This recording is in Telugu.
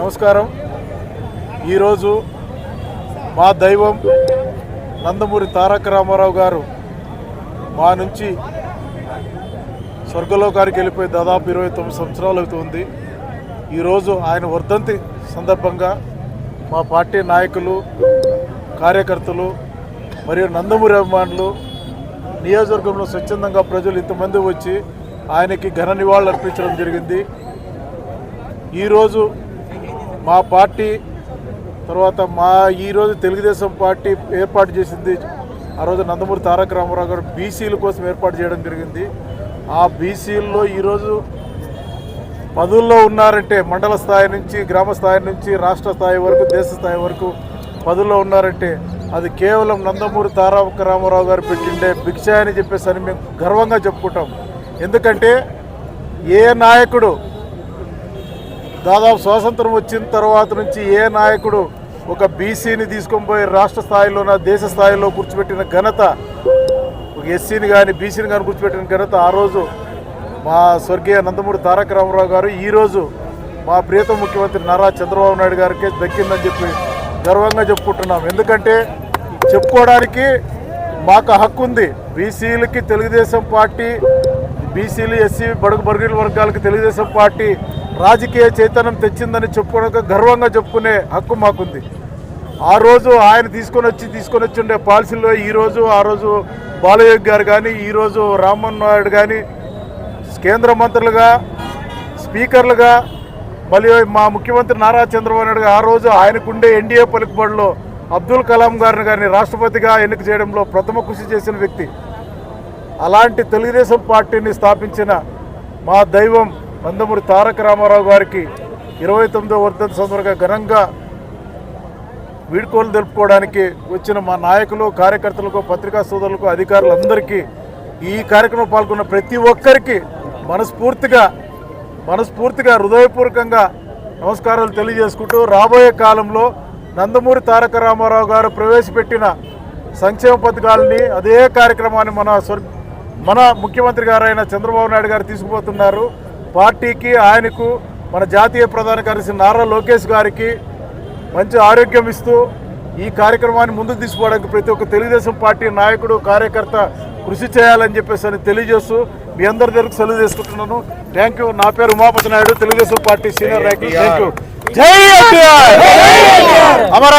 నమస్కారం. ఈరోజు మా దైవం నందమూరి తారక రామారావు గారు మా నుంచి స్వర్గలోకానికి వెళ్ళిపోయి దాదాపు ఇరవై తొమ్మిది సంవత్సరాలు అవుతుంది. ఈరోజు ఆయన వర్ధంతి సందర్భంగా మా పార్టీ నాయకులు కార్యకర్తలు మరియు నందమూరి అభిమానులు నియోజకవర్గంలో స్వచ్ఛందంగా ప్రజలు ఇంతమంది వచ్చి ఆయనకి ఘన నివాళులు అర్పించడం జరిగింది. ఈరోజు మా పార్టీ తర్వాత మా ఈరోజు తెలుగుదేశం పార్టీ ఏర్పాటు చేసింది. ఆ రోజు నందమూరి తారక రామారావు గారు బీసీల కోసం ఏర్పాటు చేయడం జరిగింది. ఆ బీసీల్లో ఈరోజు పదుల్లో ఉన్నారంటే మండల స్థాయి నుంచి గ్రామ స్థాయి నుంచి రాష్ట్ర స్థాయి వరకు దేశ స్థాయి వరకు పదుల్లో ఉన్నారంటే అది కేవలం నందమూరి తారక రామారావు గారు పెట్టిండే భిక్ష అని చెప్పేసి అని మేము గర్వంగా చెప్పుకుంటాం. ఎందుకంటే ఏ నాయకుడు దాదాపు స్వాతంత్రం వచ్చిన తర్వాత నుంచి ఏ నాయకుడు ఒక బీసీని తీసుకొని పోయి రాష్ట్ర స్థాయిలోన దేశ స్థాయిలో కూర్చోబెట్టిన ఘనత ఒక ఎస్సీని కానీ బీసీని కానీ కూర్చోబెట్టిన ఘనత ఆ రోజు మా స్వర్గీయ నందమూరి తారక రామారావు గారు. ఈరోజు మా ప్రియతమ ముఖ్యమంత్రి నారా చంద్రబాబు నాయుడు గారికి దక్కిందని చెప్పి గర్వంగా చెప్పుకుంటున్నాం. ఎందుకంటే చెప్పుకోవడానికి మాకు హక్కు ఉంది. బీసీలకి తెలుగుదేశం పార్టీ బీసీలు ఎస్సీ బడుగు బడుగుల వర్గాలకు తెలుగుదేశం పార్టీ రాజకీయ చైతన్యం తెచ్చిందని చెప్పుకోవడానికి గర్వంగా చెప్పుకునే హక్కు మాకుంది. ఆ రోజు ఆయన తీసుకొని వచ్చి తీసుకొని వచ్చి ఉండే పాలసీలో ఈరోజు ఆ రోజు బాలయోగి గారు కానీ ఈరోజు రామ్మోహన్ నాయుడు కానీ కేంద్ర మంత్రులుగా స్పీకర్లుగా మళ్ళీ మా ముఖ్యమంత్రి నారా చంద్రబాబు నాయుడు ఆ రోజు ఆయనకుండే ఎన్డీఏ పలుకుబడిలో అబ్దుల్ కలాం గారిని కానీ రాష్ట్రపతిగా ఎన్నిక చేయడంలో ప్రథమ కృషి చేసిన వ్యక్తి. అలాంటి తెలుగుదేశం పార్టీని స్థాపించిన మా దైవం నందమూరి తారక రామారావు గారికి ఇరవై తొమ్మిదో వర్ధంతి సందర్భంగా ఘనంగా వీడ్కోలు తెలుపుకోవడానికి వచ్చిన మా నాయకులు కార్యకర్తలకు పత్రికా సోదరులకు అధికారులందరికీ ఈ కార్యక్రమం పాల్గొన్న ప్రతి ఒక్కరికి మనస్ఫూర్తిగా మనస్ఫూర్తిగా హృదయపూర్వకంగా నమస్కారాలు తెలియజేసుకుంటూ రాబోయే కాలంలో నందమూరి తారక రామారావు గారు ప్రవేశపెట్టిన సంక్షేమ పథకాలని అదే కార్యక్రమాన్ని మన మన ముఖ్యమంత్రి గారైన చంద్రబాబు నాయుడు గారు తీసుకుపోతున్నారు. పార్టీకి ఆయనకు మన జాతీయ ప్రధాన కార్యదర్శి నారా లోకేష్ గారికి మంచి ఆరోగ్యం ఇస్తూ ఈ కార్యక్రమాన్ని ముందుకు తీసుకోవడానికి ప్రతి ఒక్క తెలుగుదేశం పార్టీ నాయకుడు కార్యకర్త కృషి చేయాలని చెప్పేసి అని తెలియజేస్తూ మీ అందరి దగ్గరకు సెలవు చేసుకుంటున్నాను థ్యాంక్ యూ నా పేరు ఉమాపతి నాయుడు తెలుగుదేశం పార్టీ సీనియర్ నాయకుడు థ్యాంక్ యూ జై అమర